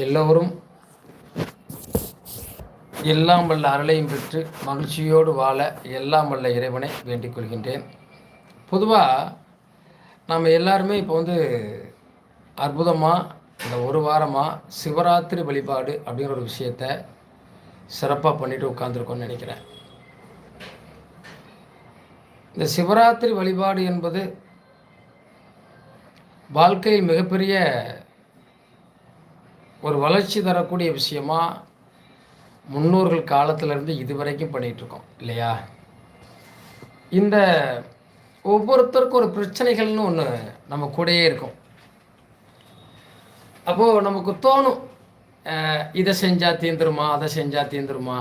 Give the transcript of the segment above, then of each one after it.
எல்லோரும் எல்லாம் வல்ல அருளையும் பெற்று மகிழ்ச்சியோடு வாழ எல்லாம் வல்ல இறைவனை வேண்டிக் கொள்கின்றேன். பொதுவாக நம்ம எல்லாருமே இப்போ வந்து அற்புதமாக இந்த ஒரு வாரமாக சிவராத்திரி வழிபாடு அப்படிங்கிற ஒரு விஷயத்த சிறப்பாக பண்ணிட்டு உட்காந்துருக்கோன்னு நினைக்கிறேன். இந்த சிவராத்திரி வழிபாடு என்பது வாழ்க்கையில் மிகப்பெரிய ஒரு வளர்ச்சி தரக்கூடிய விஷயமா முன்னோர்கள் காலத்திலேருந்து இதுவரைக்கும் பண்ணிகிட்ருக்கோம் இல்லையா? இந்த ஒவ்வொருத்தருக்கும் ஒரு பிரச்சனைகள்னு ஒன்று நம்ம கூடயே இருக்கும். அப்போது நமக்கு தோணும் இதை செஞ்சால் தீந்துருமா அதை செஞ்சால் தீந்துருமா?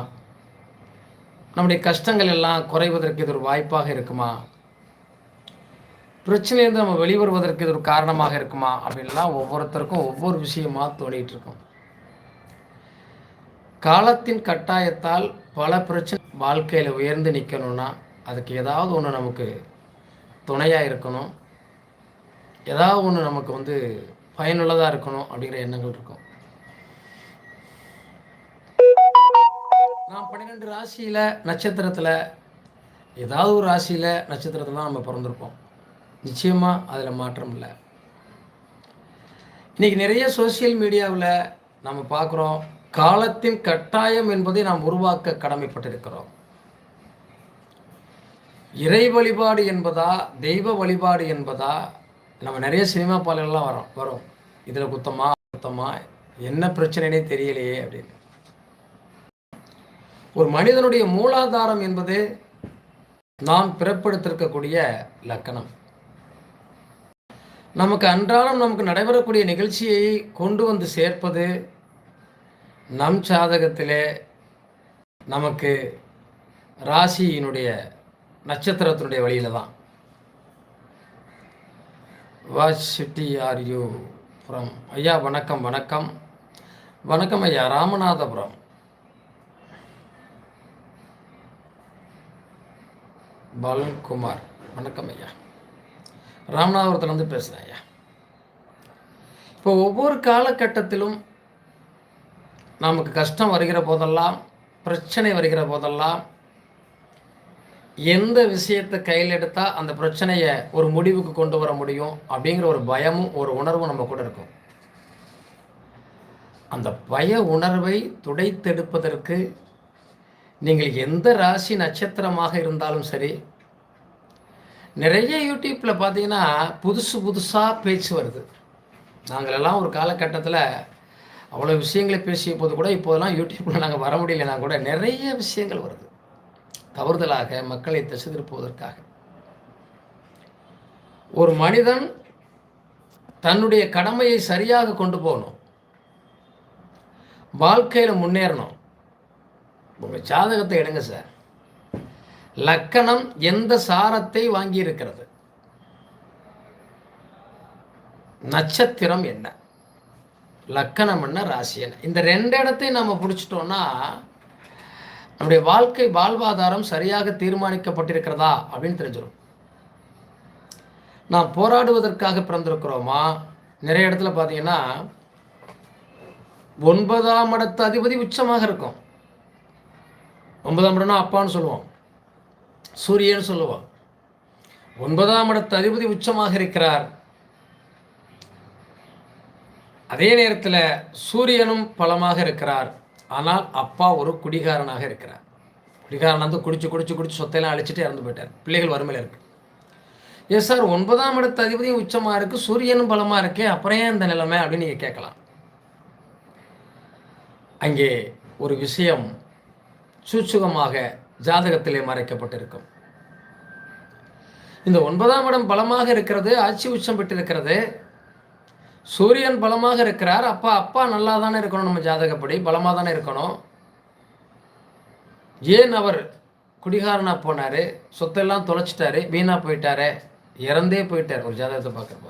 நம்முடைய கஷ்டங்கள் எல்லாம் குறைவதற்கு இது ஒரு வாய்ப்பாக இருக்குமா? பிரச்சனையிலிருந்து நம்ம வெளிவருவதற்கு இது ஒரு காரணமாக இருக்குமா அப்படின்லாம் ஒவ்வொருத்தருக்கும் ஒவ்வொரு விஷயமா தோணிகிட்டு இருக்கும். காலத்தின் கட்டாயத்தால் பல பிரச்சனை வாழ்க்கையில் உயர்ந்து நிற்கணும்னா அதுக்கு ஏதாவது ஒன்று நமக்கு துணையாக இருக்கணும். ஏதாவது ஒன்று நமக்கு வந்து பயனுள்ளதாக இருக்கணும் அப்படிங்கிற எண்ணங்கள் இருக்கும். நான் பன்னிரெண்டு ராசியில் நட்சத்திரத்தில் ஏதாவது ஒரு ராசியில் நட்சத்திரத்தில் தான் நம்ம பிறந்திருப்போம். நிச்சயமாக அதில் மாற்றம் இல்லை. இன்றைக்கி நிறைய சோஷியல் மீடியாவில் நம்ம பார்க்குறோம் காலத்தின் கட்டாயம் என்பதை நாம் உருவாக்க கடமைப்பட்டிருக்கிறோம். இறை வழிபாடு என்பதா தெய்வ வழிபாடு என்பதா நம்ம நிறைய சினிமா பாடல்கள்லாம் வரோம் வரும். இதில் குத்தமா குத்தமா என்ன பிரச்சனைனே தெரியலையே அப்படின்னு. ஒரு மனிதனுடைய மூலாதாரம் என்பது நாம் பிறப்படுத்திருக்கக்கூடிய லக்கணம். நமக்கு அன்றாடம் நமக்கு நடைபெறக்கூடிய நிகழ்ச்சியை கொண்டு வந்து சேர்ப்பது நம் சாதகத்திலே நமக்கு ராசியினுடைய நட்சத்திரத்தினுடைய வழியில தான். வாட் ஆர் யூ புறம் ஐயா வணக்கம் வணக்கம். வணக்கம் ஐயா ராமநாதபுரம். பலன்குமார் வணக்கம் ஐயா. ராமநாதபுரத்துலேருந்து பேசுகிறேன் ஐயா. இப்போ ஒவ்வொரு காலகட்டத்திலும் நமக்கு கஷ்டம் வருகிற போதெல்லாம் பிரச்சனை வருகிற போதெல்லாம் எந்த விஷயத்தை கையில் எடுத்தால் அந்த பிரச்சனையை ஒரு முடிவுக்கு கொண்டு வர முடியும் அப்படிங்கிற ஒரு பயமும் ஒரு உணர்வும் நம்ம கூட இருக்கும். அந்த பய உணர்வை துடைத்தெடுப்பதற்கு நீங்கள் எந்த ராசி நட்சத்திரமாக இருந்தாலும் சரி நிறைய யூடியூப்பில் பார்த்தீங்கன்னா புதுசு புதுசாக பேச்சு வருது. நாங்களெல்லாம் ஒரு காலகட்டத்தில் அவ்வளோ விஷயங்களை பேசிய போது கூட இப்போதெல்லாம் யூடியூப்பில் நாங்கள் வர முடியலனா கூட நிறைய விஷயங்கள் வருது. தவறுதலாக மக்களை திசை திருப்புவதற்காக. ஒரு மனிதன் தன்னுடைய கடமையை சரியாக கொண்டு போகணும். வாழ்க்கையில் முன்னேறணும். உங்கள் ஜாதகத்தை எடுங்க சார். லக்கணம் எந்த சாரத்தை வாங்கி இருக்கிறது நட்சத்திரம் என்ன? லக்கணம் என்ன ராசி என்ன? இந்த ரெண்டு இடத்தையும் நம்ம பிடிச்சிட்டோம்னா நம்முடைய வாழ்க்கை வாழ்வாதாரம் சரியாக தீர்மானிக்கப்பட்டிருக்கிறதா அப்படின்னு தெரிஞ்சிடும் நாம் போராடுவதற்காக பிறந்திருக்கிறோமா? நிறைய இடத்துல பார்த்தீங்கன்னா ஒன்பதாம் இடத்து அதிபதி உச்சமாக இருக்கும். ஒன்பதாம் இடம்னா அப்பான்னு சொல்லுவோம். சூரியன் சொல்லுவோம் ஒன்பதாம் இடத்து அதிபதி உச்சமாக இருக்கிறார். அதே நேரத்தில் சூரியனும் பலமாக இருக்கிறார். ஆனால் அப்பா ஒரு குடிகாரனாக இருக்கிறார். குடிகாரன் வந்து குடிச்சு குடிச்சு குடிச்சு சொத்தையெல்லாம் அழிச்சிட்டு இறந்து போயிட்டார். பிள்ளைகள் வறுமையில் இருக்கு. எஸ் சார் ஒன்பதாம் இடத்து அதிபதியும் உச்சமாக இருக்கு சூரியனும் பலமாக இருக்கே அப்புறம் ஏன் இந்த நிலைமை? அப்படின்னு நீங்கள் கேட்கலாம். அங்கே ஒரு விஷயம் சூட்சுகமாக ஜாதகத்திலே மறைக்கப்பட்டிருக்கும். இந்த ஒன்பதாம் இடம் பலமாக இருக்கிறது ஆட்சி உச்சம் பெற்றிருக்கிறது. சூரியன் பலமாக இருக்கிறார். அப்பா அப்பா நல்லா தானே இருக்கணும் நம்ம ஜாதகப்படி? பலமாக தானே இருக்கணும். ஏன் அவர் குடிகாரனா போனார்? சொத்தெல்லாம் தொலைச்சிட்டாரு வீணாக போயிட்டாரு? இறந்தே போயிட்டார் ஒரு ஜாதகத்தை பார்க்குறப்போ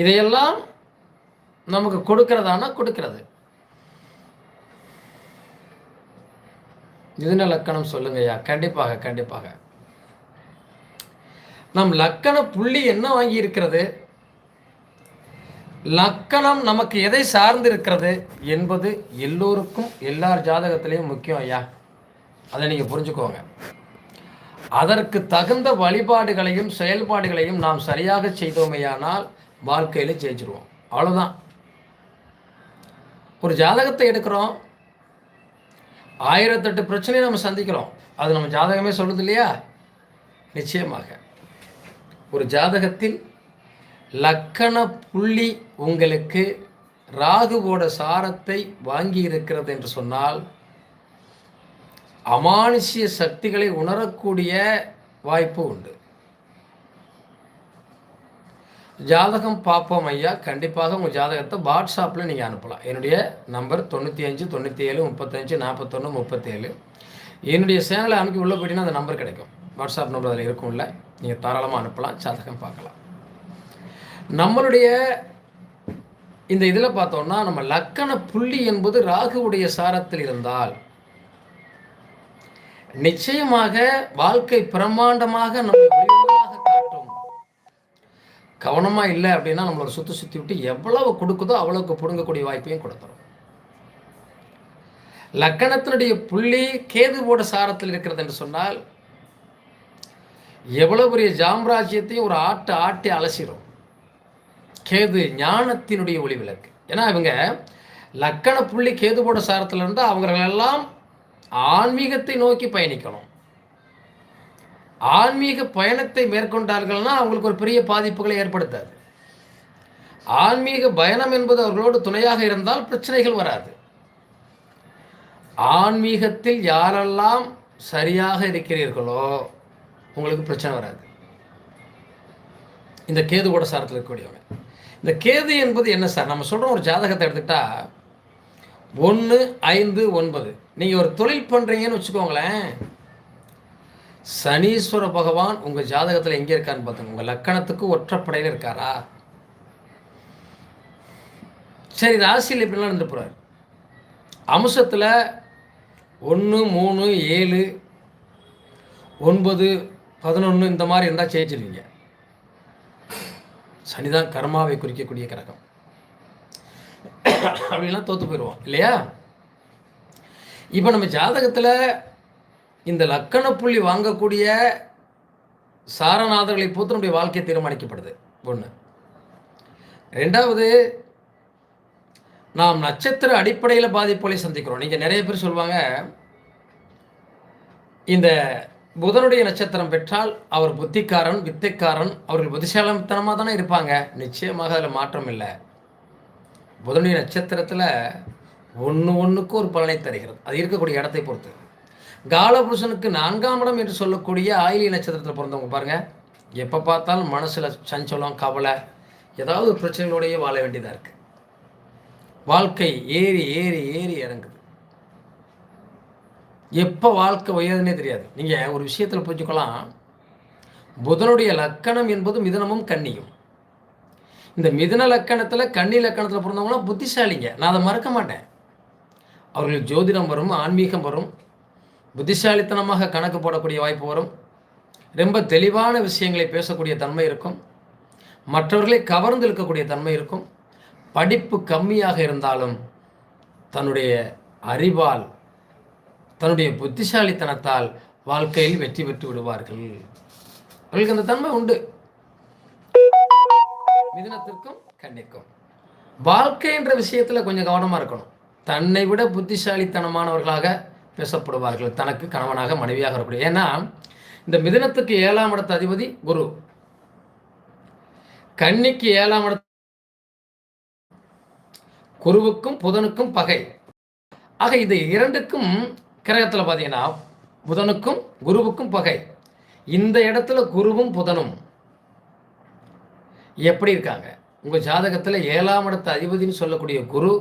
இதையெல்லாம் நமக்கு கொடுக்கறதானா? கொடுக்கிறது. மிதுன லக்கணம் சொல்லுங்கய்யா. கண்டிப்பாக கண்டிப்பாக. நம் லக்கண புள்ளி என்ன வாங்கி இருக்கிறது லக்கணம் நமக்கு எதை சார்ந்து இருக்கிறது என்பது எல்லோருக்கும் எல்லார் ஜாதகத்திலையும் முக்கியம் ஐயா. அதை நீங்கள் புரிஞ்சுக்கோங்க. அதற்கு தகுந்த வழிபாடுகளையும் செயல்பாடுகளையும் நாம் சரியாக செய்தோமையானால் வாழ்க்கையில் ஜெயிச்சிருவோம். அவ்வளோதான் ஒரு ஜாதகத்தை எடுக்கிறோம். ஆயிரத்தெட்டு பிரச்சனையை நம்ம சந்திக்கிறோம். அது நம்ம ஜாதகமே சொல்லுது இல்லையா? நிச்சயமாக. ஒரு ஜாதகத்தில் லக்கண புள்ளி உங்களுக்கு ராகுவோட சாரத்தை வாங்கி இருக்கிறது என்று சொன்னால் அமானுஷ்ய சக்திகளை உணரக்கூடிய வாய்ப்பு உண்டு. ஜாதகம் பார்ப்போம் ஐயா. கண்டிப்பாக உங்கள் ஜாதகத்தை வாட்ஸ்அப்பில் நீங்கள் அனுப்பலாம். என்னுடைய நம்பர் தொண்ணூற்றி அஞ்சு தொண்ணூற்றி ஏழு முப்பத்தஞ்சு நாற்பத்தொன்று முப்பத்தேழு. என்னுடைய சேனலை அனுப்பி உள்ளே போயிட்டீங்கன்னா அந்த நம்பர் கிடைக்கும். வாட்ஸ்அப் நம்பர் அதில் இருக்கும்ல. நீங்கள் தாராளமாக அனுப்பலாம். ஜாதகம் பார்க்கலாம். நம்மளுடைய இந்த இதில் பார்த்தோம்னா நம்ம லக்கண புள்ளி என்பது ராகுவுடைய சாரத்தில் இருந்தால் நிச்சயமாக வாழ்க்கை பிரம்மாண்டமாக நம்ம கவனமாக இல்லை அப்படின்னா நம்மளோட சுற்றி சுற்றி விட்டு எவ்வளவு கொடுக்குதோ அவ்வளவுக்கு பிடுங்கக்கூடிய வாய்ப்பையும் கொடுத்துரும். லக்கணத்தினுடைய புள்ளி கேதுவோட சாரத்தில் இருக்கிறது என்று சொன்னால் எவ்வளவு பெரிய ஜாம்ராஜ்யத்தையும் ஒரு ஆட்டு ஆட்டி அலசிடும் கேது ஞானத்தினுடைய ஒளி விளக்கு ஏன்னா இவங்க லக்கண புள்ளி கேதுவோட சாரத்தில் இருந்தால் அவங்களெல்லாம் ஆன்மீகத்தை நோக்கி பயணிக்கணும். ஆன்மீக பயணத்தை மேற்கொண்டார்கள்னா அவங்களுக்கு ஒரு பெரிய பாதிப்புகளை ஏற்படுத்தாது. ஆன்மீக பயணம் என்பது அவர்களோடு துணையாக இருந்தால் பிரச்சனைகள் வராது. ஆன்மீகத்தில் யாரெல்லாம் சரியாக இருக்கிறீர்களோ உங்களுக்கு பிரச்சனை வராது. இந்த கேது கூட சாரத்தில் இருக்கக்கூடியவங்க. இந்த கேது என்பது என்ன சார்? நம்ம சொல்கிறோம் ஒரு ஜாதகத்தை எடுத்துக்கிட்டா ஒன்று ஐந்து ஒன்பது. நீங்கள் ஒரு தொழில் பண்ணுறீங்கன்னு வச்சுக்கோங்களேன் சனீஸ்வர பகவான் உங்கள் ஜாதகத்தில் எங்கே இருக்கான்னு பார்த்துங்க உங்கள் லக்கணத்துக்கு ஒற்றப்படையில் இருக்காரா? சரி ராசியில் இப்படிலாம் இருந்து போகிறார் அம்சத்தில் ஒன்று மூணு ஏழு ஒன்பது பதினொன்று இந்த மாதிரி இருந்தால் ஜெயிச்சிருவீங்க. சனிதான் கர்மாவை குறிக்கக்கூடிய கிரகம். அப்படின்லாம் தோற்று போயிடுவோம் இல்லையா? இப்போ நம்ம ஜாதகத்தில் இந்த லக்கண புள்ளி வாங்கக்கூடிய சாரநாதர்களை பொறுத்து நம்முடைய வாழ்க்கை தீர்மானிக்கப்படுது. ஒன்று ரெண்டாவது நாம் நட்சத்திர அடிப்படையில் பாதிப்புகளை சந்திக்கிறோம். நீங்கள் நிறைய பேர் சொல்லுவாங்க இந்த புதனுடைய நட்சத்திரம் பெற்றால் அவர் புத்திக்காரன் வித்தைக்காரன் அவர்கள் புத்திசாலத்தனமாக தானே இருப்பாங்க. நிச்சயமாக அதில் மாற்றம் இல்லை. புதனுடைய நட்சத்திரத்தில் ஒன்று ஒன்றுக்கு ஒரு பலனை தருகிறது. அது இருக்கக்கூடிய இடத்தை பொறுத்து. காலபுருஷனுக்கு நான்காம் இடம் என்று சொல்லக்கூடிய ஆயிலி நட்சத்திரத்தில் பிறந்தவங்க பாருங்கள் எப்போ பார்த்தாலும் மனசில் சஞ்சலம் கவலை ஏதாவது ஒரு பிரச்சனைகளோடையே வாழ வேண்டியதாக இருக்குது வாழ்க்கை ஏறி ஏறி ஏறி இறங்குது. எப்போ வாழ்க்கை உயருதுன்னே தெரியாது. நீங்கள் ஒரு விஷயத்தில் புரிஞ்சுக்கலாம். புதனுடைய லக்கணம் என்பது மிதனமும் கன்னியும். இந்த மிதன லக்கணத்தில் கன்னி லக்கணத்தில் பிறந்தவங்களாம் புத்திசாலிங்க. நான் அதை மறக்க மாட்டேன். அவர்களுக்கு ஜோதிடம் வரும் ஆன்மீகம் வரும். புத்திசாலித்தனமாக கணக்கு போடக்கூடிய வாய்ப்பு வரும். ரொம்ப தெளிவான விஷயங்களை பேசக்கூடிய தன்மை இருக்கும். மற்றவர்களை கவர்ந்து இருக்கக்கூடிய தன்மை இருக்கும். படிப்பு கம்மியாக இருந்தாலும் தன்னுடைய அறிவால் தன்னுடைய புத்திசாலித்தனத்தால் வாழ்க்கையில் வெற்றி பெற்று விடுவார்கள். அவர்களுக்கு அந்த தன்மை உண்டு. மிதனத்திற்கும் கண்ணிக்கும். வாழ்க்கை என்ற விஷயத்தில் கொஞ்சம் கவனமாக இருக்கணும். தன்னை விட புத்திசாலித்தனமானவர்களாக பேசப்படுவார்கள் தனக்கு கணவனாக மனைவியாக இருக்கக்கூடிய ஏன்னா இந்த மிதனத்துக்கு ஏழாம் இடத்த அதிபதி குரு. கன்னிக்கு ஏழாம் இடத்த குருவுக்கும் புதனுக்கும் பகை. ஆக இது இரண்டுக்கும் கிரகத்தில் பார்த்தீங்கன்னா புதனுக்கும் குருவுக்கும் பகை. இந்த இடத்துல குருவும் புதனும். எப்படி இருக்காங்க? உங்கள் ஜாதகத்தில் ஏழாம் இடத்த அதிபதினு சொல்லக்கூடிய குரு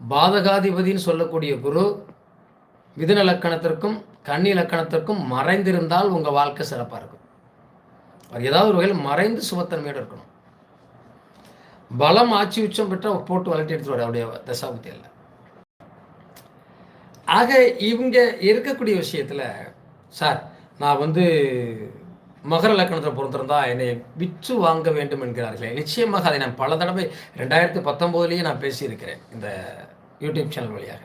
பாதகாதிபதினு சொல்லக்கூடிய குரு மிதுன லக்கணத்திற்கும் கன்னி லக்கணத்திற்கும் மறைந்திருந்தால் உங்கள் வாழ்க்கை சிறப்பாக இருக்கும். அவர் ஏதாவது ஒரு வகையில் மறைந்து சுபத்தன்மையோடு இருக்கணும். பலம் ஆட்சி உச்சம் பெற்ற போட்டு வளர்த்தி எடுத்துருவார் அவருடைய தசாபுத்தியில் ஆக இவங்க இருக்கக்கூடிய விஷயத்தில் சார் நான் வந்து மகர லக்கணத்தில் பிறந்திருந்தா என்னை விற்று வாங்க வேண்டும் என்கிறார்களே. நிச்சயமாக அதை நான் பல தடவை ரெண்டாயிரத்தி பத்தொம்போதுலேயே நான் பேசியிருக்கிறேன் இந்த யூடியூப் சேனல் வழியாக.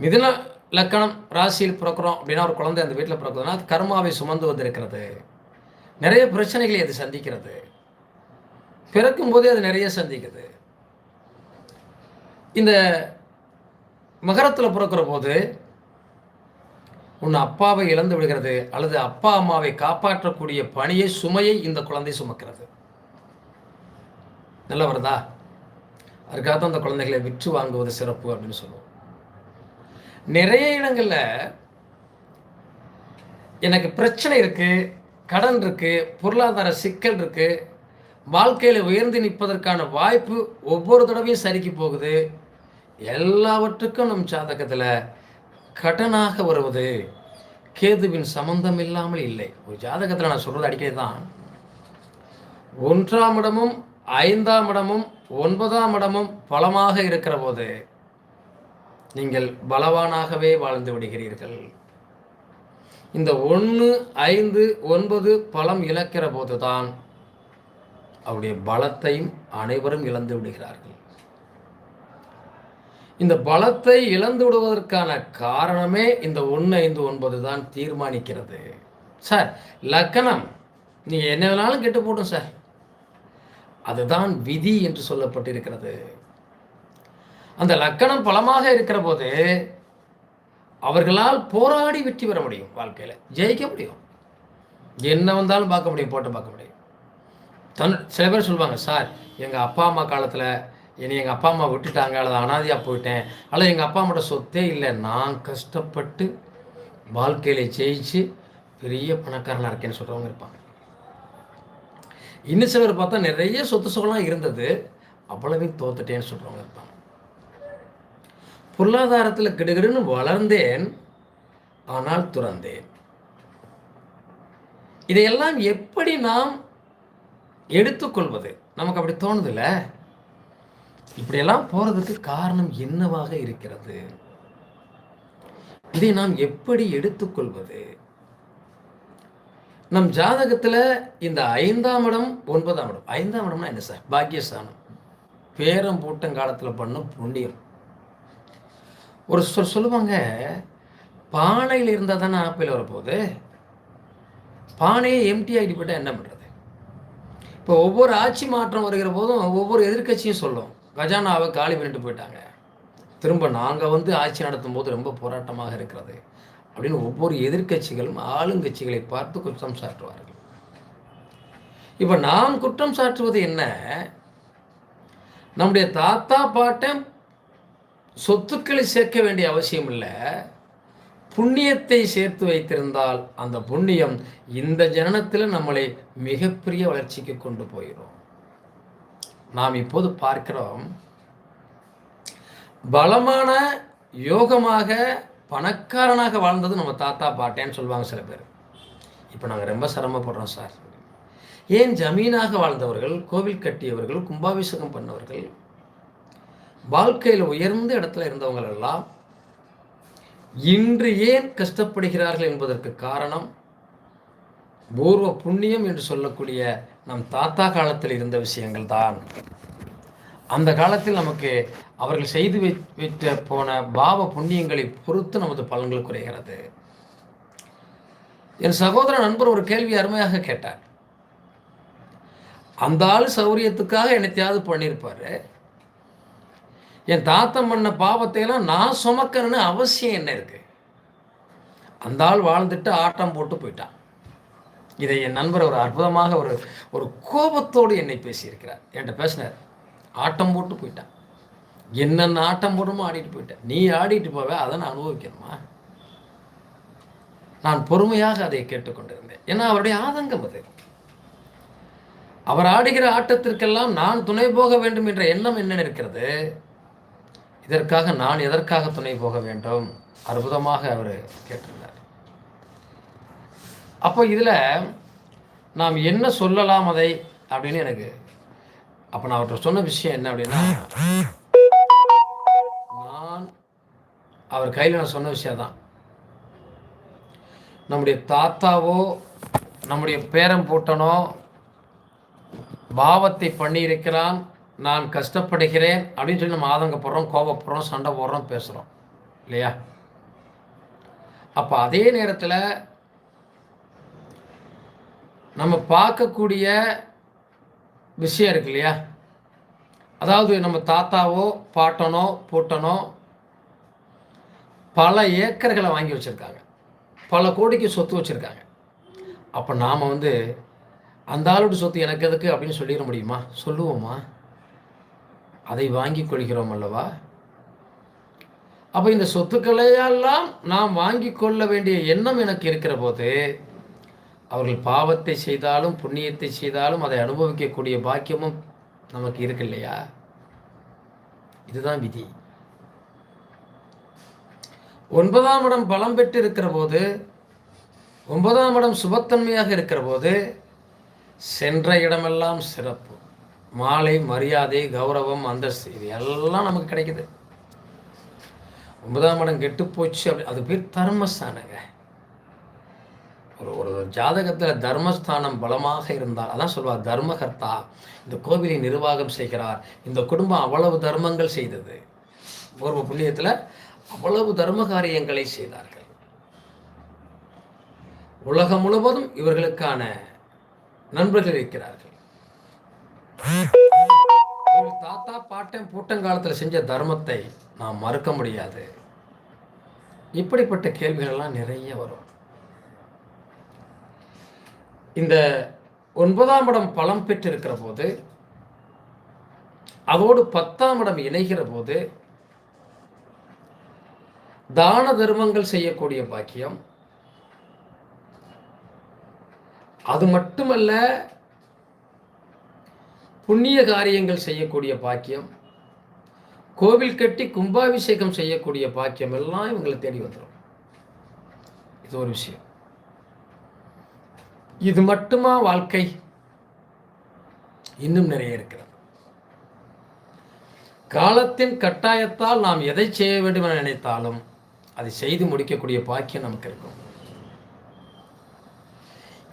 மிதுன லக்கணம் ராசியில் பிறக்கிறோம் அப்படின்னா ஒரு குழந்தை அந்த வீட்டில் பிறக்குதுன்னா கர்மாவை சுமந்து வந்திருக்கிறது. நிறைய பிரச்சனைகளை அது சந்திக்கிறது. பிறக்கும் போதே அது நிறைய சந்திக்குது. இந்த மகரத்தில் பிறக்கிற போது உன் அப்பாவை இழந்து விடுகிறது அல்லது அப்பா அம்மாவை காப்பாற்றக்கூடிய பணியை சுமையை இந்த குழந்தை சுமக்கிறது. நல்ல வருதா அதுக்காக தான் அந்த குழந்தைகளை விற்று வாங்குவது சிறப்பு அப்படின்னு சொல்லுவோம். நிறைய இடங்களில் எனக்கு பிரச்சனை இருக்குது கடன் இருக்குது பொருளாதார சிக்கல் இருக்குது வாழ்க்கையில் உயர்ந்து நிற்பதற்கான வாய்ப்பு ஒவ்வொரு தடவையும் சரிக்கு போகுது. எல்லாவற்றுக்கும் நம் ஜாதகத்தில் கடனாக வருவது கேதுவின் சம்பந்தம் இல்லாமல் இல்லை. ஒரு ஜாதகத்தில் நான் சொல்கிறது அடிக்கடி தான். ஒன்றாம் இடமும் ஐந்தாம் இடமும் ஒன்பதாம் இடமும் பலமாக இருக்கிற போது நீங்கள் பலவானாகவே வாழ்ந்து விடுகிறீர்கள். இந்த ஒன்று ஐந்து ஒன்பது பலம் இழக்கிற போது தான் அவருடைய பலத்தையும் அனைவரும் இழந்து விடுகிறார்கள். இந்த பலத்தை இழந்து விடுவதற்கான காரணமே இந்த ஒன்று ஐந்து ஒன்பது தான் தீர்மானிக்கிறது. சார் லக்கணம். நீங்கள் என்ன வேணாலும் கெட்டு போடும் சார். அதுதான் விதி என்று சொல்லப்பட்டிருக்கிறது. அந்த லக்கணம் பலமாக இருக்கிற போது அவர்களால் போராடி வெற்றி பெற முடியும் வாழ்க்கையில். ஜெயிக்க முடியும். என்ன வந்தாலும் பார்க்க முடியும் போட்டு பார்க்க முடியும். தன் சில பேர் சொல்லுவாங்க சார் எங்கள் அப்பா அம்மா காலத்தில் என்னை எங்கள் அப்பா அம்மா விட்டுட்டாங்க அல்லது அனாதியாக போயிட்டேன் அல்லது எங்கள் அப்பா அம்மாட்ட சொத்தே இல்லை. நான் கஷ்டப்பட்டு வாழ்க்கையில் ஜெயிச்சு பெரிய பணக்காரனாக இருக்கேன்னு சொல்கிறவங்க இருப்பாங்க. இன்னும் சிலர் பார்த்தா நிறைய சொத்து சுகம்லாம் இருந்தது. அவ்வளவே தோத்துட்டேன்னு சொல்கிறவங்க இருப்பாங்க. பொருளாதாரத்தில் கிடுகிடுன்னு வளர்ந்தேன் ஆனால் துறந்தேன். இதையெல்லாம் எப்படி நாம் எடுத்துக்கொள்வது? நமக்கு அப்படி தோணுதில்ல? இப்படியெல்லாம் போறதுக்கு காரணம் என்னவாக இருக்கிறது? இதை நாம் எப்படி எடுத்துக்கொள்வது? நம் ஜாதகத்தில் இந்த ஐந்தாம் இடம் ஒன்பதாம் இடம். ஐந்தாம் இடம்னா என்ன சார்? பாக்கியஸ்தானம் பேரம் பூட்டங்காலத்தில் பண்ணும் புண்ணியம். ஒரு சொல் சொல்லுவாங்க பானையில் இருந்தால் தானே ஆப்பிள் வரப்போகுது. பானையை எம்டி ஆகிட்டு போட்டால் என்ன பண்ணுறது இப்போ ஒவ்வொரு ஆட்சி மாற்றம் வருகிற போதும் ஒவ்வொரு எதிர்கட்சியும் சொல்லும். கஜானாவை காலி பண்ணிட்டு போயிட்டாங்க. திரும்ப நாங்கள் வந்து ஆட்சி நடத்தும் போது ரொம்ப போராட்டமாக இருக்கிறது அப்படின்னு ஒவ்வொரு எதிர்கட்சிகளும் ஆளுங்கட்சிகளை பார்த்து குற்றம் சாட்டுவார்கள். இப்போ நாம் குற்றம் சாட்டுவது என்ன? நம்முடைய தாத்தா பாட்டன் சொத்துக்களை சேர்க்க வேண்டிய அவசியம் இல்லை. புண்ணியத்தை சேர்த்து வைத்திருந்தால் அந்த புண்ணியம் இந்த ஜனனத்தில் நம்மளை மிகப்பெரிய வளர்ச்சிக்கு கொண்டு போயிடும். நாம் இப்போது பார்க்கிறோம். பலமான யோகமாக பணக்காரனாக வாழ்ந்தது நம்ம தாத்தா பாட்டேன்னு சொல்லுவாங்க சில பேர். இப்போ நாங்கள் ரொம்ப சிரமப்படுறோம் சார். ஏன் ஜமீனாக வாழ்ந்தவர்கள் கோவில் கட்டியவர்கள் கும்பாபிஷேகம் பண்ணவர்கள் வாழ்க்கையில் உயர்ந்த இடத்துல இருந்தவங்களெல்லாம் இன்று ஏன் கஷ்டப்படுகிறார்கள் என்பதற்கு காரணம் பூர்வ புண்ணியம் என்று சொல்லக்கூடிய நம் தாத்தா காலத்தில் இருந்த விஷயங்கள் தான் அந்த காலத்தில் நமக்கு அவர்கள் செய்து வைத்த போன பாவ புண்ணியங்களை பொறுத்து நமது பலன்கள் குறைகிறது. என் சகோதர நண்பர் ஒரு கேள்வி அருமையாக கேட்டார். அந்த ஆள் சௌரியத்துக்காக என்னத்தையாவது பண்ணியிருப்பாரு. என் தாத்தம் பண்ண பாவத்தையெல்லாம் நான் சுமக்கணும்னு அவசியம் என்ன இருக்கு? அந்த ஆள் வாழ்ந்துட்டு ஆட்டம் போட்டு போயிட்டான். இதை என் நண்பர் ஒரு அற்புதமாக ஒரு ஒரு கோபத்தோடு என்னை பேசியிருக்கிறார். என்கிட்ட பேசினார். ஆட்டம் போட்டு போயிட்டான். என்னென்ன ஆட்டம் போடுமோ ஆடிட்டு போயிட்டேன். நீ ஆடிட்டு போவே அதை நான் அனுபவிக்கணுமா? நான் பொறுமையாக அதை கேட்டுக்கொண்டிருந்தேன். ஏன்னா அவருடைய ஆதங்கம் அது. அவர் ஆடுகிற ஆட்டத்திற்கெல்லாம் நான் துணை போக வேண்டும் என்ற எண்ணம் என்ன இருக்கிறது. இதற்காக நான் எதற்காக துணை போக வேண்டும்? அற்புதமாக அவர் கேட்டிருந்தார். அப்போ இதில் நாம் என்ன சொல்லலாம் அதை அப்படின்னு எனக்கு அப்போ நான் அவர்கிட்ட சொன்ன விஷயம் என்ன அப்படின்னா நான் அவர் கையில் நான் சொன்ன விஷயம் தான் நம்முடைய தாத்தாவோ நம்முடைய பேரம் பூட்டனோ பாவத்தை பண்ணியிருக்கிறான் நான் கஷ்டப்படுகிறேன் அப்படின்னு சொல்லி நம்ம ஆதங்கப்படுறோம் கோபப்படுறோம் சண்டை போடுறோம் பேசுகிறோம் இல்லையா? அப்போ அதே நேரத்தில் நம்ம பார்க்கக்கூடிய விஷயம் இருக்கு இல்லையா? அதாவது நம்ம தாத்தாவோ பாட்டனோ பூட்டனோ பல ஏக்கர்களை வாங்கி வச்சுருக்காங்க. பல கோடிக்கு சொத்து வச்சுருக்காங்க. அப்போ நாம் வந்து அந்த ஆளோட சொத்து எனக்கு எதுக்கு அப்படின்னு சொல்லிட முடியுமா? சொல்லுவோமா? அதை வாங்கி கொள்கிறோம் அல்லவா? அப்போ இந்த சொத்துக்களையெல்லாம் நாம் வாங்கி கொள்ள வேண்டிய எண்ணம் எனக்கு இருக்கிற போது அவர்கள் பாவத்தை செய்தாலும் புண்ணியத்தை செய்தாலும் அதை அனுபவிக்கக்கூடிய பாக்கியமும் நமக்கு இருக்கு இல்லையா? இதுதான் விதி. ஒன்பதாம் இடம் பலம் பெற்று இருக்கிற போது ஒன்பதாம் இடம் சுபத்தன்மையாக இருக்கிற போது சென்ற இடமெல்லாம் சிறப்பு. மாலை மரியாதை கௌரவம் அந்தஸ்து இது எல்லாம் நமக்கு கிடைக்குது. ஒன்பதாம் இடம் கெட்டு போச்சு அப்படி அது பேர் தர்மஸ்தானங்க. ஒரு ஒரு ஜாதகத்தில் தர்மஸ்தானம் பலமாக இருந்தால் அதான் சொல்வார் தர்மகர்த்தா இந்த கோவிலை நிர்வாகம் செய்கிறார் இந்த குடும்பம் அவ்வளவு தர்மங்கள் செய்தது. பூர்வ புண்ணியத்தில் அவ்வளவு தர்ம காரியங்களை செய்தார்கள். உலகம் முழுவதும் இவர்களுக்கான நண்பர்கள் இருக்கிறார்கள். தாத்தா பாட்டன் பூட்டங்காலத்தில் செஞ்ச தர்மத்தை நாம் மறுக்க முடியாது. இப்படிப்பட்ட கேள்விகள் எல்லாம் நிறைய வரும். இந்த ஒன்பதாம் இடம் பலம் பெற்றிருக்கிற போது அதோடு பத்தாம் இடம் இணைகிற போது தான தர்மங்கள் செய்யக்கூடிய பாக்கியம் அது மட்டுமல்ல புண்ணிய காரியங்கள் செய்யக்கூடிய பாக்கியம் கோவில் கட்டி கும்பாபிஷேகம் செய்யக்கூடிய பாக்கியம் எல்லாம் இவங்களை தேடி வந்துடும் இது ஒரு விஷயம். இது மட்டுமா வாழ்க்கை? இன்னும் நிறைய இருக்கிறது. காலத்தின் கட்டாயத்தால் நாம் எதை செய்ய வேண்டும் என நினைத்தாலும் அதை செய்து முடிக்கக்கூடிய பாக்கியம் நமக்கு இருக்கும்.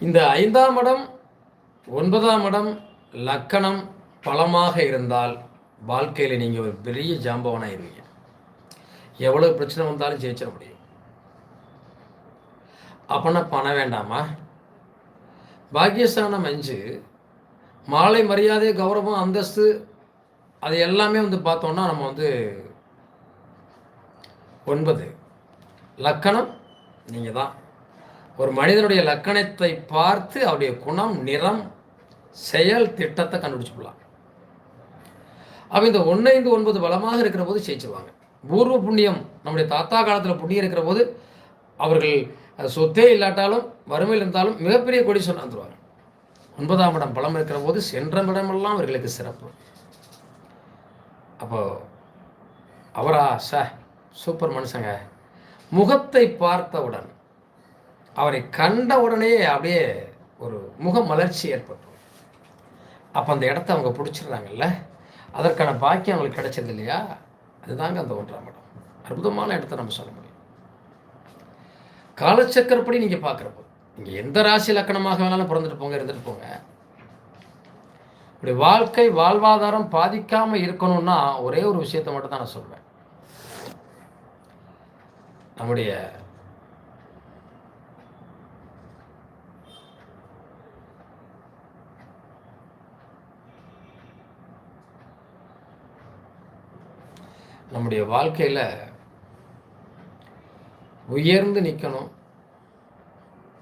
இந்த ஐந்தாம் இடம் ஒன்பதாம் இடம் லக்கணம் பலமாக இருந்தால் வாழ்க்கையில் நீங்கள் ஒரு பெரிய ஜாம்பவனாயிருவீங்க எவ்வளோ பிரச்சனை வந்தாலும் ஜெயிச்சிட முடியும். அப்போனா பணம் வேண்டாமா? பாக்கியஸ்தானம் அஞ்சு மாலை மரியாதை கௌரவம் அந்தஸ்து அது எல்லாமே வந்து பார்த்தோன்னா நம்ம வந்து ஒன்பது. லக்கணம் நீங்கள் தான் ஒரு மனிதனுடைய லக்கணத்தை பார்த்து அவருடைய குணம் நிறம் செயல் திட்டத்தை கண்டுபிடிச்சிக்கலாம் அப்போ இந்த ஒன்றைந்து ஒன்பது பலமாக இருக்கிற போது ஜெயிச்சிருவாங்க. பூர்வ புண்ணியம் நம்முடைய தாத்தா காலத்தில் புண்ணியம் இருக்கிற போது அவர்கள் சொத்தே இல்லாட்டாலும் வறுமையில் இருந்தாலும் மிகப்பெரிய கொடி சொன்னாந்துருவாங்க ஒன்பதாம் இடம் பலம் இருக்கிற போது சென்ற இடமெல்லாம் அவர்களுக்கு சிறப்பு. அப்போ அவரா? ச சூப்பர் மனுஷங்க. முகத்தை பார்த்தவுடன் அவரை கண்ட உடனே அப்படியே ஒரு முக மலர்ச்சி ஏற்பட்டுரும். அப்போ அந்த இடத்த அவங்க பிடிச்சிடுறாங்கல்ல? அதற்கான பாக்கியம் அவங்களுக்கு கிடைச்சது இல்லையா அதுதாங்க அந்த ஒன்றாம் இடம். அற்புதமான இடத்த நம்ம சொல்ல முடியும். காலச்சக்கரப்படி நீங்கள் பார்க்குறப்போ நீங்கள் எந்த ராசி லக்கணமாக வேணாலும் பிறந்துட்டு போங்க இருந்துட்டு போங்க. இப்படி வாழ்க்கை வாழ்வாதாரம் பாதிக்காமல் இருக்கணும்னா ஒரே ஒரு விஷயத்தை மட்டும் தான் நான் சொல்வேன். நம்முடைய நம்முடைய வாழ்க்கையில் உயர்ந்து நிற்கணும்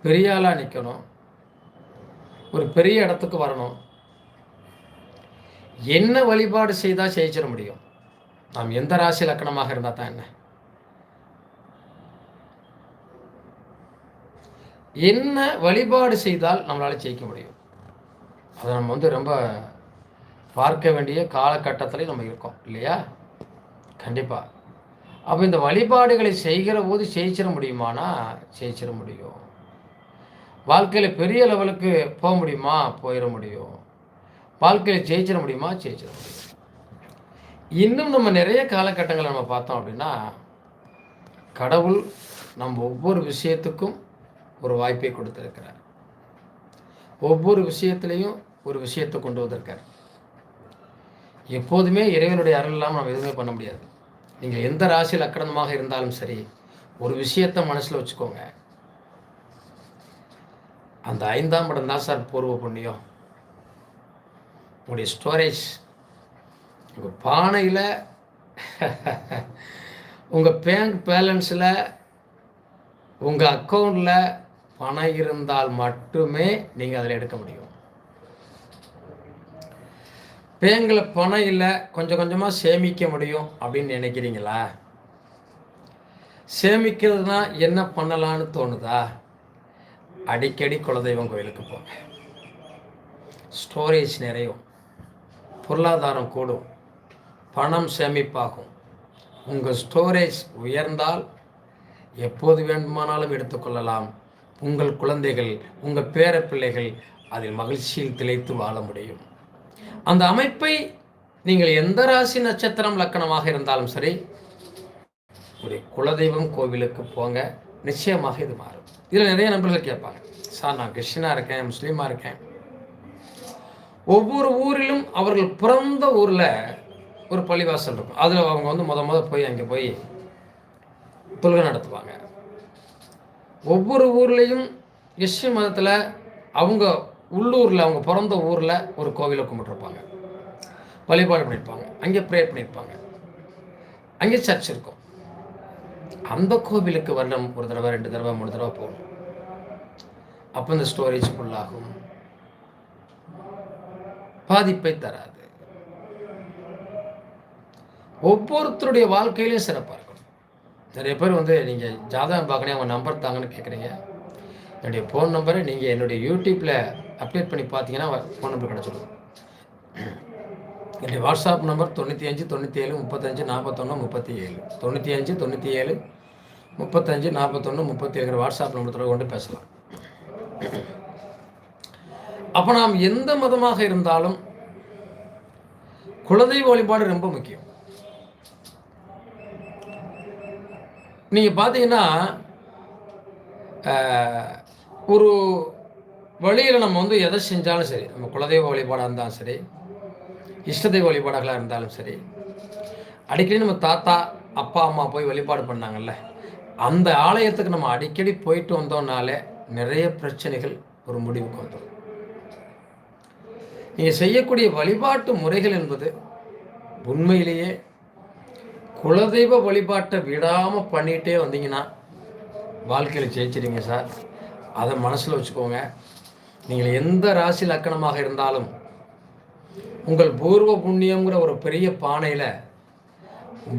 பெரிய ஆளாக நிற்கணும் ஒரு பெரிய இடத்துக்கு வரணும். என்ன வழிபாடு செய்தால் ஜெயிச்சிட முடியும்? நாம் எந்த ராசி லக்கணமாக இருந்தால் தான் என்ன? என்ன வழிபாடு செய்தால் நம்மளால் ஜெயிக்க முடியும்? அதை நம்ம வந்து ரொம்ப பார்க்க வேண்டிய காலகட்டத்தில் நம்ம இருக்கோம் இல்லையா? கண்டிப்பாக அப்போ இந்த வழிபாடுகளை செய்கிற போது ஜெயிச்சிட முடியுமானா ஜெயிச்சிட முடியும். வாழ்க்கையில் பெரிய லெவலுக்கு போக முடியுமா? போயிட முடியும். வாழ்க்கையில் ஜெயிச்சிட முடியுமா? ஜெயிச்சிட முடியும். இன்னும் நம்ம நிறைய காலகட்டங்களை நம்ம பார்த்தோம் அப்படின்னா கடவுள் நம்ம ஒவ்வொரு விஷயத்துக்கும் ஒரு வாய்ப்பை கொடுத்துருக்கிறார். ஒவ்வொரு விஷயத்துலையும் ஒரு விஷயத்தை கொண்டு வந்திருக்கார். எப்போதுமே இறைவனுடைய அருள் இல்லாமல் நம்ம எதுவுமே பண்ண முடியாது. நீங்கள் எந்த ராசியில் அக்கடனமாக இருந்தாலும் சரி ஒரு விஷயத்தை மனசில் வச்சுக்கோங்க. அந்த ஐந்தாம் படம் தான் சார் பூர்வ புண்ணியம். உங்களுடைய ஸ்டோரேஜ் உங்கள் பானையில் உங்கள் பேங்க் பேலன்ஸில் உங்கள் அக்கௌண்ட்டில் பணம் இருந்தால் மட்டுமே நீங்கள் அதில் எடுக்க முடியும். பேங்கில் பணம் இல்லை கொஞ்சம் கொஞ்சமாக சேமிக்க முடியும் அப்படின்னு நினைக்கிறீங்களா? சேமிக்கிறதுனா என்ன பண்ணலான்னு தோணுதா? அடிக்கடி குலதெய்வம் கோயிலுக்கு போங்க. ஸ்டோரேஜ் நிறையும் பொருளாதாரம் கூடும் பணம் சேமிப்பாகும். உங்கள் ஸ்டோரேஜ் உயர்ந்தால் எப்போது வேண்டுமானாலும் எடுத்துக்கொள்ளலாம் உங்கள் குழந்தைகள் உங்கள் பேர பிள்ளைகள் அதில் மகிழ்ச்சியில் திளைத்து வாழ முடியும். அந்த அமைப்பை நீங்கள் எந்த ராசி நட்சத்திரம் லக்கணமாக இருந்தாலும் சரி ஒரு குலதெய்வம் கோவிலுக்கு போங்க. நிச்சயமாக இது மாறும். இதில் நிறைய நண்பர்கள் கேட்பாங்க சார் நான் கிறிஸ்டினாக இருக்கேன் முஸ்லீமாக இருக்கேன். ஒவ்வொரு ஊரிலும் அவர்கள் பிறந்த ஊரில் ஒரு பள்ளிவாசல் இருக்கும். அதில் அவங்க வந்து முத முத போய் அங்கே போய் தொழுகை நடத்துவாங்க. ஒவ்வொரு ஊர்லேயும் கிறிஸ்டின் மதத்தில் அவங்க உள்ளூரில் அவங்க பிறந்த ஊரில் ஒரு கோவிலை கும்பிட்டுருப்பாங்க. வழிபாடு பண்ணியிருப்பாங்க. அங்கே ப்ரேயர் பண்ணியிருப்பாங்க. அங்கே சர்ச் இருக்கும். அந்த கோவிலுக்கு வருடம் ஒரு தடவை ரெண்டு தடவை மூணு தடவை போகணும். அப்போ இந்த ஸ்டோரேஜ் ஃபுல்லாகும் பாதிப்பை தராது. ஒவ்வொருத்தருடைய வாழ்க்கையிலையும் சிறப்பாக இருக்கும். நிறைய பேர் வந்து நீங்கள் ஜாதகம் பார்க்கணும் அவங்க நம்பர் தாங்கன்னு கேட்குறீங்க என்னுடைய ஃபோன் நம்பரை நீங்கள் என்னுடைய யூடியூப்பில் அப்டேட் பண்ணி பார்த்தீங்கன்னா ஃபோன் நம்பர் கிடச்சிடும். என்னுடைய வாட்ஸ்அப் நம்பர் தொண்ணூற்றி அஞ்சு தொண்ணூற்றி ஏழு முப்பத்தஞ்சு நாற்பத்தொன்று முப்பத்தி ஏழு. தொண்ணூற்றி அஞ்சு தொண்ணூற்றி ஏழு முப்பத்தஞ்சு நாற்பத்தொன்று முப்பத்தி ஏழு வாட்ஸ்அப் நம்பர் தொடர்பு கொண்டு பேசலாம். அப்போ நாம் எந்த மதமாக இருந்தாலும் குலதெய்வ வழிபாடு ரொம்ப முக்கியம். நீங்கள் பார்த்தீங்கன்னா ஒரு வழியில் நம்ம வந்து எதை செஞ்சாலும் சரி நம்ம குலதெய்வ வழிபாடாக இருந்தாலும் சரி இஷ்டதெய்வ வழிபாடுகளாக இருந்தாலும் சரி அடிக்கடி நம்ம தாத்தா அப்பா அம்மா போய் வழிபாடு பண்ணாங்கல்ல அந்த ஆலயத்துக்கு நம்ம அடிக்கடி போயிட்டு வந்தோம்னாலே நிறைய பிரச்சனைகள் ஒரு முடிவுக்கு வந்துடும் நீங்கள் செய்யக்கூடிய வழிபாட்டு முறைகள் என்பது உண்மையிலேயே குலதெய்வ வழிபாட்டை விடாமல் பண்ணிகிட்டே வந்தீங்கன்னா வாழ்க்கையில் ஜெயிச்சிடுங்க சார். அதை மனசில் வச்சுக்கோங்க. நீங்கள் எந்த ராசி லக்கணமாக இருந்தாலும் உங்கள் பூர்வ புண்ணியங்கிற ஒரு பெரிய பானையில்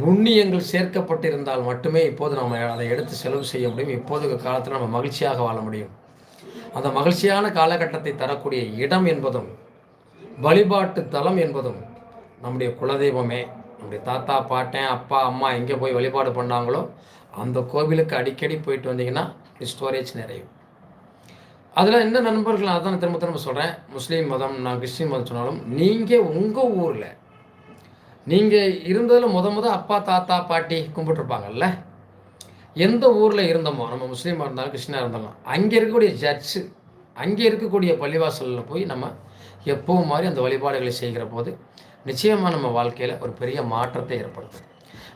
புண்ணியங்கள் சேர்க்கப்பட்டிருந்தால் மட்டுமே இப்போது நம்ம அதை எடுத்து செலவு செய்ய முடியும். இப்போது காலத்தில் நம்ம மகிழ்ச்சியாக வாழ முடியும். அந்த மகிழ்ச்சியான காலகட்டத்தை தரக்கூடிய இடம் என்பதும் வழிபாட்டு தலம் என்பதும் நம்முடைய குலதெய்வமே. நம்முடைய தாத்தா பாட்டன் அப்பா அம்மா எங்கே போய் வழிபாடு பண்ணாங்களோ அந்த கோவிலுக்கு அடிக்கடி போயிட்டு வந்தீங்கன்னா ஸ்டோரேஜ் நிறையும். அதில் என்ன நண்பர்கள்? அதான் திரும்ப திரும்ப சொல்கிறேன் முஸ்லீம் மதம் நான் கிறிஸ்டின் மதம் சொன்னாலும் நீங்கள் உங்கள் ஊரில் நீங்கள் இருந்ததில் முத முத அப்பா தாத்தா பாட்டி கும்பிட்டுருப்பாங்கல்ல? எந்த ஊரில் இருந்தோமோ நம்ம முஸ்லீமாக இருந்தாலும் கிறிஸ்டினாக இருந்தாலும் அங்கே இருக்கக்கூடிய சர்ச்சு அங்கே இருக்கக்கூடிய பள்ளிவாசலில் போய் நம்ம எப்பவும் மாதிரி அந்த வழிபாடுகளை செய்கிற போது நிச்சயமாக நம்ம வாழ்க்கையில் ஒரு பெரிய மாற்றத்தை ஏற்படுத்தும்.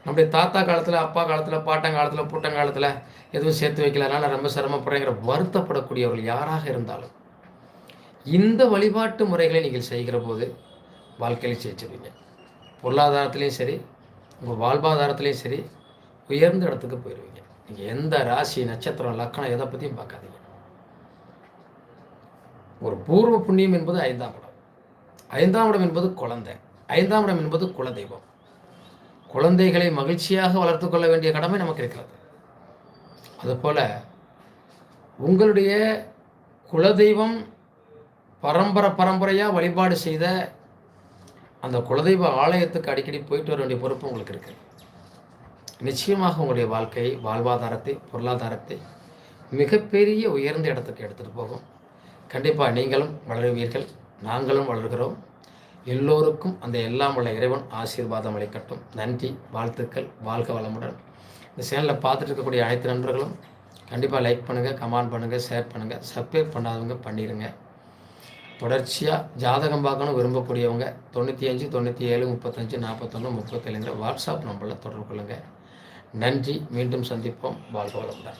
நம்முடைய தாத்தா காலத்தில் அப்பா காலத்தில் பாட்டங்காலத்தில் பூட்டங்காலத்தில் எதுவும் சேர்த்து வைக்கலனால ரொம்ப சிரமப்படுறேங்கிற வருத்தப்படக்கூடியவர்கள் யாராக இருந்தாலும் இந்த வழிபாட்டு முறைகளை நீங்கள் செய்கிற போது வாழ்க்கையில் ஜெயிச்சிருவீங்க. பொருளாதாரத்துலேயும் சரி உங்கள் வாழ்வாதாரத்துலேயும் சரி உயர்ந்த இடத்துக்கு போயிடுவீங்க நீங்கள் எந்த ராசி நட்சத்திரம் லக்கணம் எதை பற்றியும் பார்க்காதீங்க. ஒரு பூர்வ புண்ணியம் என்பது ஐந்தாம் இடம். ஐந்தாம் இடம் என்பது குழந்தை. ஐந்தாம் இடம் என்பது குலதெய்வம். குழந்தைகளை மகிழ்ச்சியாக வளர்த்து கொள்ள வேண்டிய கடமை நமக்கு இருக்கிறது. அதுபோல் உங்களுடைய குலதெய்வம் பரம்பரை பரம்பரையாக வழிபாடு செய்த அந்த குலதெய்வ ஆலயத்துக்கு அடிக்கடி போயிட்டு வர வேண்டிய பொறுப்பு உங்களுக்கு இருக்குது நிச்சயமாக உங்களுடைய வாழ்க்கை வாழ்வாதாரத்தை பொருளாதாரத்தை மிகப்பெரிய உயர்ந்த இடத்துக்கு எடுத்துகிட்டு போகும். கண்டிப்பாக நீங்களும் வளருவீர்கள் நாங்களும் வளர்கிறோம். எல்லோருக்கும் அந்த எல்லாம் உள்ள இறைவன் ஆசீர்வாதம் அளிக்கட்டும். நன்றி வாழ்த்துக்கள் வாழ்க வளமுடன். இந்த சேனலை பார்த்துட்டு இருக்கக்கூடிய அனைத்து நண்பர்களும் கண்டிப்பாக லைக் பண்ணுங்கள் கமெண்ட் பண்ணுங்கள் ஷேர் பண்ணுங்கள் சப்ஸ்கிரைப் பண்ணாதவங்க பண்ணிடுங்க தொடர்ச்சியாக ஜாதகம் பார்க்கணும் விரும்பக்கூடியவங்க தொண்ணூற்றி அஞ்சு தொண்ணூற்றி ஏழு முப்பத்தஞ்சு நாற்பத்தொன்று முப்பத்தேழுங்கிற வாட்ஸ்அப் நம்பரில் தொடர்பு கொள்ளுங்கள் நன்றி மீண்டும் சந்திப்போம். வாழ்க வளமுடன்.